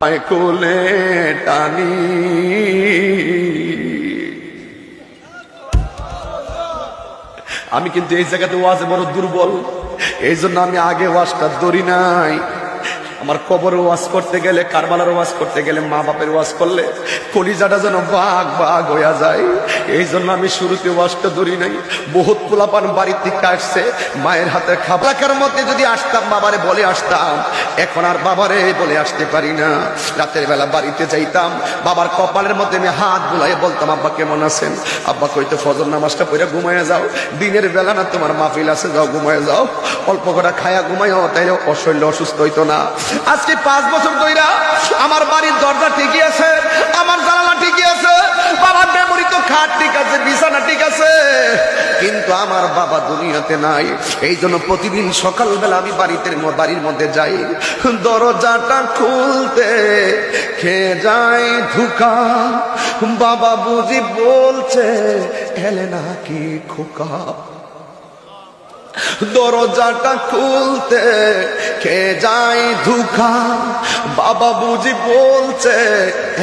কোলে টানি। আমি কিন্তু এই জায়গাতে ওয়াজে বড় দুর্বল এই জন্য আমি আগে ওয়াজটা ধরি নাই। আমার কবরে ওয়াজ করতে গেলে, কারবালার ওয়াজ করতে গেলে মা বাপের ওয়াজ করলে কলিজাটা যেন বাঘ বাঘ হইয়া যায়। এই জন্য আমি শুরুতে ওয়াজটা ধরি নাই। বহুত পোলাপান বাড়ির থেকে আসছে, মায়ের হাতে খাবারের মধ্যে যদি আসতাম, বাবারে বলে আসতাম, এখন আর বাবারে বলে আসতে পারি না। রাতের বেলা বাড়িতে যাইতাম, বাবার কপালের মধ্যে আমি হাত বুলাই বলতাম, আব্বা, কেমন আছেন? আব্বা কইতো ফজর নামাজটা পড়ে ঘুমাইয়া যাও। দিনের বেলা না তোমার মাহফিল আছে, যাও, ঘুমাইয়া যাও। অল্প করে খায়া ঘুমাইও, তাইলে অশৈল্য অসুস্থ হইতো না। আজকে পাঁচ বছর ধইরা আমার বাড়ির দরজা ঠিকই আছে, আমার জানালা ঠিকই আছে, বাবার মেমোরি তো খাট ঠিক আছে, বিছানা ঠিক আছে। কিন্তু আমার বাবা দুনিয়াতে নাই এই জন্য প্রতিদিন সকালবেলা আমি বাড়িতে বাড়ির মধ্যে যাই। দরজাটা খুলতে খেয়ে যায় ধুকা? বাবা বুঝি বলছে, এলে নাকি খোকা? দরজাটা খুলতে কে যাই ধুকা? বাবা বুঝি বলছে,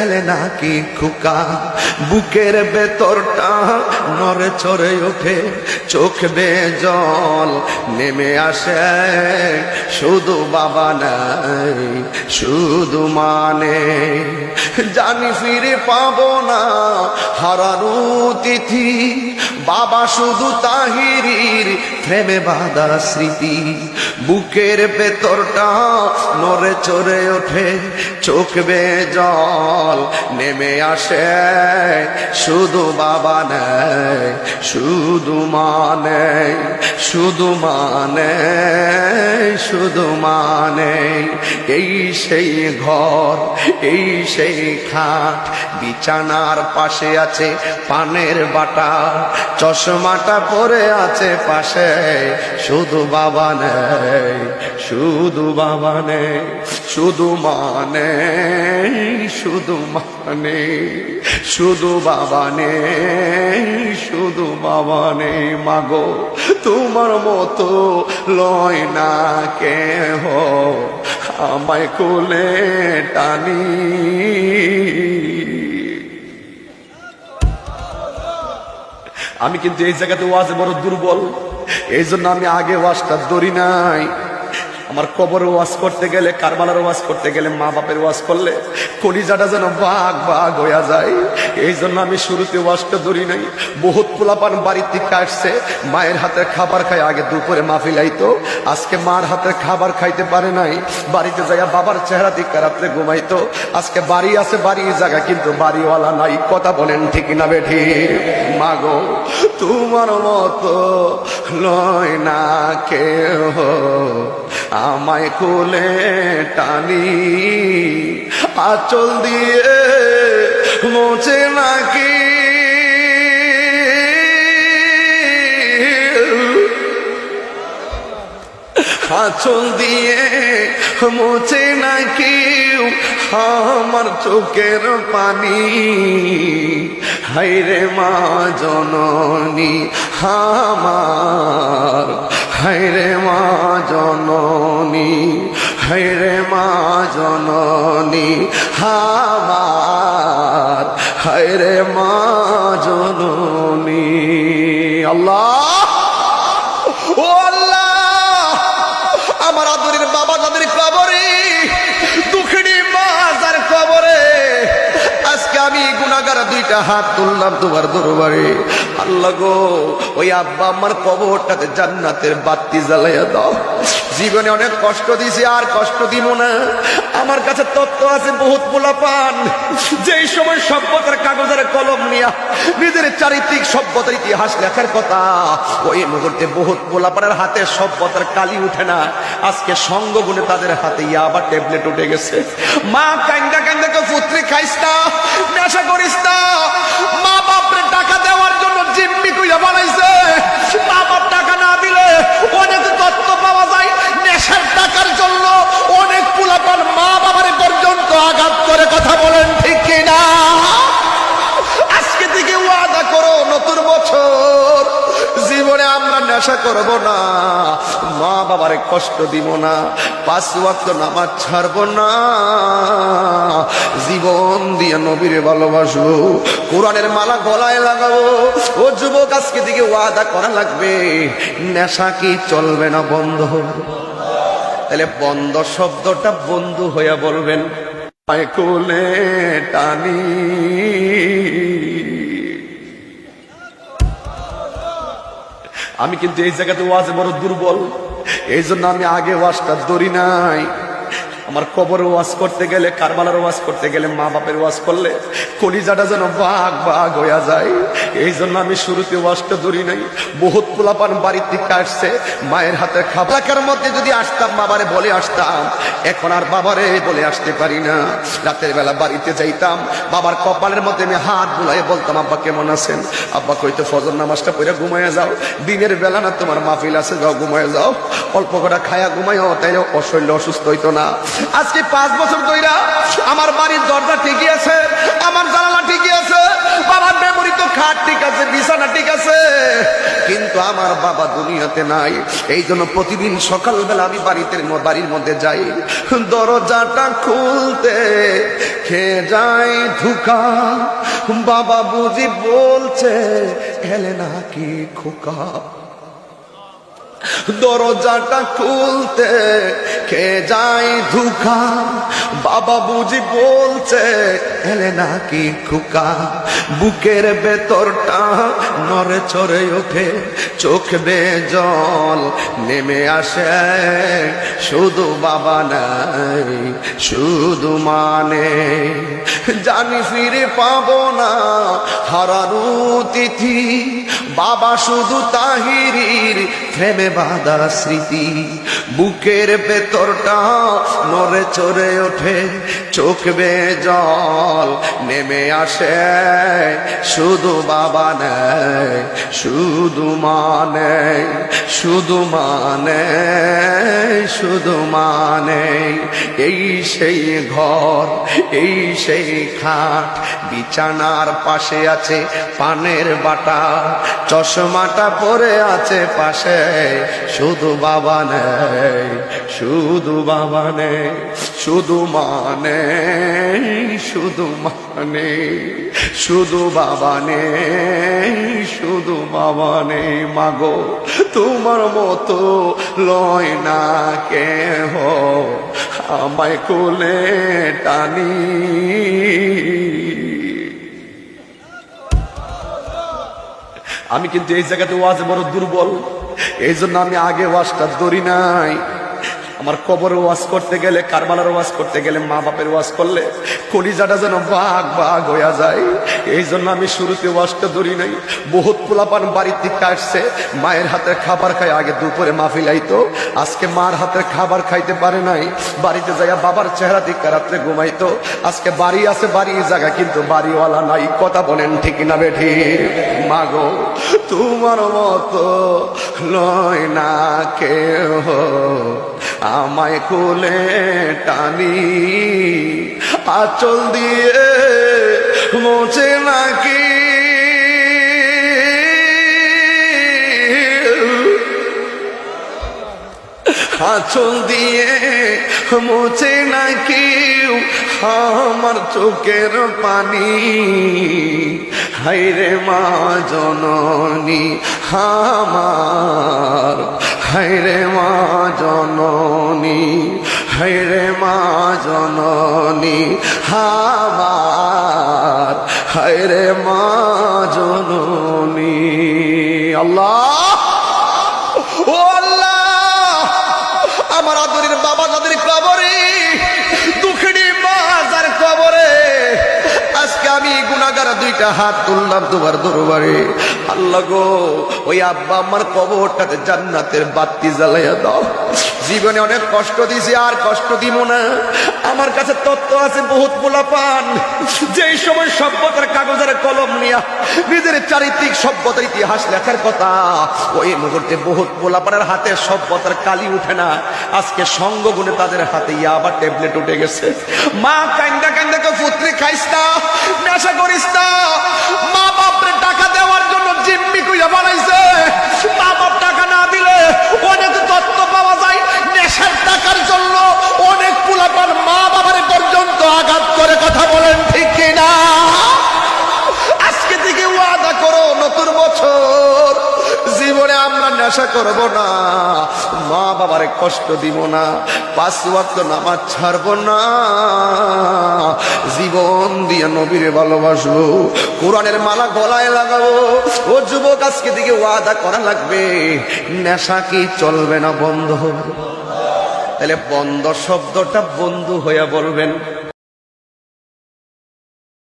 এলে নাকি খুকা? বুকের ভেতরটা নড়ে চড়ে ওঠে, চোখ বে জল নেমে আসে, শুধু বাবা নাই, শুধু মানে জানি ফিরে পাবো না হারানো তিথি বাবা শুধু তাহিরির প্রেমে বাধা স্মৃতি। বুকের ভেতরটা নড়ে চড়ে ওঠে, চোখ বে জল নেমে আসে। শুধু বাবা নেয় শুধু মানে শুধু মানে শুধু মানে এই সেই ঘর, এই সেই খাট, বিছানার পাশে আছে পানের বাটা। চশমাটা পরে আছে পাশে, শুধু বাবা নেই, শুধু বাবা নেই, শুধু মানে শুধু মানে শুধু বাবা নেই, শুধু বাবা নেই। মাগো, তোমার মতো লয় না কে হো আমায় কোলে টানি। আমি কিন্তু এই জায়গাতে ওয়াজে বড় দুর্বল। এই জন্য আমি আগে ওয়াজটা ধরি নাই। আমার কবরে ওয়াজ করতে গেলে, কারবালার ওয়াজ করতে গেলে মা বাপের ওয়াজ করলে কলিজাটা যেন বাঘ বাঘ হইয়া যায়। এই জন্য আমি শুরুতে ওয়াজটা ধরি নাই। বহুত পোলাপান বাড়ির থেকে আসছে, মায়ের হাতে খাবার খায়, আগে দুপুরে মাহফিল আইতো আজকে মার হাতে খাবার খাইতে পারে নাই। বাড়িতে যাইয়া বাবার চেহারা দিকে রাত্রে ঘুমাইতো। আজকে বাড়ি আছে, বাড়ির জায়গা, কিন্তু বাড়িওয়ালা নাই। কথা বলেন ঠিক না বেঠি? মাগো, তোমার মতো নয় না কেউ আমায় কোলে টানি, আচল দিয়ে মোচে নাকি? আচল দিয়ে মোচে নাকি? আমার চোখের পানি। হাইরে মা জননী, আমার। হাইরে মা জননী হাইরে মা জননী আমার হাইরে মা জননী। আল্লাহ, ও আল্লাহ, আমার আদরের বাবা তাদের কবরে, দুঃখিনী মা তার কবরে, আজকে আমি গুনাগার দুইটা হাত তুললাম তোমার দরবারে। আল্লাহ গো, ওই আব্বা আমার কবরটাতে জান্নাতের বাতি জ্বালাইয়া দাও। জীবনে অনেক কষ্ট দিছি আর কষ্ট দিব না। আমার কাছে তত্ত্ব আছে, বহুত পোলাপান। যেই সময় সভ্যতার কাগজের কলম নিয়া নিজের চারিত্রিক সভ্যতার ইতিহাস লেখার কথা, ওই মুহূর্তে বহুত পোলাপানের হাতে সভ্যতার কালি উঠে না। আজকে সঙ্গ গুণে তাদের হাতে আবার ট্যাবলেট উঠে গেছে। মা কান্দা কান্দা কে পুত্রে খাইস নেশা করিস মা বাপরে টাকা দেওয়ার জন্য জিম্মি কইয়া বানাইছে নেশা করব না। মা বাবারে কষ্ট দিব না। পাঁচ ওয়াক্ত নামাজ ছাড়ব না। জীবন দিয়ে নবীরে ভালোবাসবো। কোরআনের মালা গলায় লাগাবো। ও যুবক, আজকে দিকে ওয়াদা করা লাগবে। নেশা কি চলবে না বন্ধ তাহলে বন্ধ শব্দটা বন্ধু হইয়া বলবেন। টানি। আমি কিন্তু এই জায়গাতে ওয়াজে বড় দুর্বল। এই জন্য আমি আগে ওয়াজটা ধরি নাই। আমার কবরে ওয়াজ করতে গেলে, কারবালার ওয়াজ করতে গেলে মা বাপের ওয়াজ করলে কলিজাটা যেন বাঘ বাঘ হইয়া যায়। এই জন্য আমি শুরুতে ওয়াজটা ধরি নাই। বহুত পোলাপান বাড়ির থেকে আসছে, মায়ের হাতে খাবারের মধ্যে যদি আসতাম, বাবারে বলে আসতাম, এখন আর বাবারে বলে আসতে পারি না। রাতের বেলা বাড়িতে যাইতাম, বাবার কপালের মধ্যে আমি হাত বুলাই বলতাম, আব্বা, কেমন আছেন? আব্বা কইতো ফজর নামাজটা পড়ে ঘুমাইয়া যাও। দিনের বেলা না তোমার মাহফিল আছে, যাও, ঘুমাইয়া যাও। অল্প কটা খায়া ঘুমাইও, তাইলে অশৈল্য অসুস্থ হইতো না। আজকে পাঁচ বছর ধইরা আমার বাড়ির দরজা ঠিকই আছে, আমার জানালা ঠিকই আছে, বাবার মেমোরি তো খাট ঠিক আছে, বিছানা ঠিক আছে। কিন্তু আমার বাবা দুনিয়াতে নাই এই জন্য প্রতিদিন সকালবেলা আমি বাড়িতে বাড়ির মধ্যে যাই। দরজাটা খুলতে খেয়ে যায় ধুকা? বাবা বুঝি বলছে, এলে নাকি খোকা? দরজাটা খুলতে কে যাই ধুকা? বাবা বুঝি বলছে, এলে নাকি খুকা? বুকের ভেতরটা নরে চড়ে ওঠে, চোখ বে জল নেমে আসে। শুধু বাবা নাই, শুধু মানে জানি ফিরে পাবো না হারারু তিথি, বাবা শুধু তাহিরির প্রেমে বাঁধা স্মৃতি। বুকের ভেতরটা নড়ে চড়ে ওঠে, চোখ বে জল নেমে আসে। শুধু বাবা নেয় শুধু মানে শুধু মানে শুধু মানে এই সেই ঘর, এই সেই খাট, বিছানার পাশে আছে পানের বাটা, চশমাটা পরে আছে পাশে। শুধু বাবা নেই, শুধু বাবা নেই, শুধু মানে শুধু মানে শুধু বাবা নেই, শুধু বাবা নেই। মাগো, তোমার মতো লয় না কে হো আমায় কোলে টানি। আমি কিন্তু এই জায়গাতে ওয়াজে বড় দুর্বল। এই জন্য আমি আগে ওয়াজটা ধরি নাই। আমার কবরে ওয়াজ করতে গেলে, কারবালার ওয়াজ করতে গেলে মা বাপের ওয়াজ করলে কলিজাটা যেন বাঘ বাঘ হইয়া যায়। এই জন্য আমি শুরুতে ওয়াজটা ধরি নাই। বহুত পোলাপান বাড়ির থেকে আসছে, মায়ের হাতের খাবার খাই আগে দুপুরে মাহফিল আইতো। আজকে মার হাতের খাবার খাইতে পারে নাই। বাড়িতে যাইয়া বাবার চেহারা দিকে রাত্রে ঘুমাইতো। আজকে বাড়ি আছে বাড়ি জায়গা, কিন্তু বাড়িওয়ালা নাই। কথা বলেন ঠিক না বেঠি? মাগো, তোমার মতো নয় না কেউ আমায় কোলে টানি, আচল দিয়ে মোচে নাকি? আচল দিয়ে মোচে না কেউ আমার চোখের পানি। হাইরে মা জননী, আমার হাইরে হাইরে মা জননী আমার হাইরে মা জননী। আল্লাহ! ও আল্লাহ! আমার আদরের বাবা যাদের কবরে, দুঃখিনী মা যার কবরে, আজকে আমি গুনাগার দুইটা হাত তুললাম তোমার দরবারে। আল্লাহ গো, ওই আব্বা আমার কবরটাতে জান্নাতের বাতি জ্বালাইয়া দাও। জীবনে অনেক কষ্ট দিছি আর কষ্ট দিব না। আমার কাছে তত্ত্ব আছে, বহুত পোলাপান যেই সময় সভ্যতার কাগজের কলম নিয়া নিজের চারিত্রিক সভ্যতার ইতিহাস লেখার কথা, ওই মুহূর্তে বহুত পোলাপানের হাতে সভ্যতার কালি উঠে না। আজকে সঙ্গ গুণে তাদের হাতে ইয়া আবার ট্যাবলেট উঠে গেছে। মা কান্দা কান্দা কে পুত্রে খাইস নেশা করিস না। মা বাপরে টাকা দেওয়ার জন্য জিম্মি কুইয়া বানাইছে। মা নেশা করব না। মা বাবারে কষ্ট দিব না, পাঁচ ওয়াক্ত নামাজ ছাড়ব না। জীবন দিয়ে নবীরে ভালোবাসবো কোরআনের মালা গলায় লাগাবো। ও যুবক, আজকে দিকে ওয়াদা করা লাগবে, নেশা কি চলবে না বন্ধ তাহলে বন্ধ শব্দটা বন্ধু হইয়া বলবেন।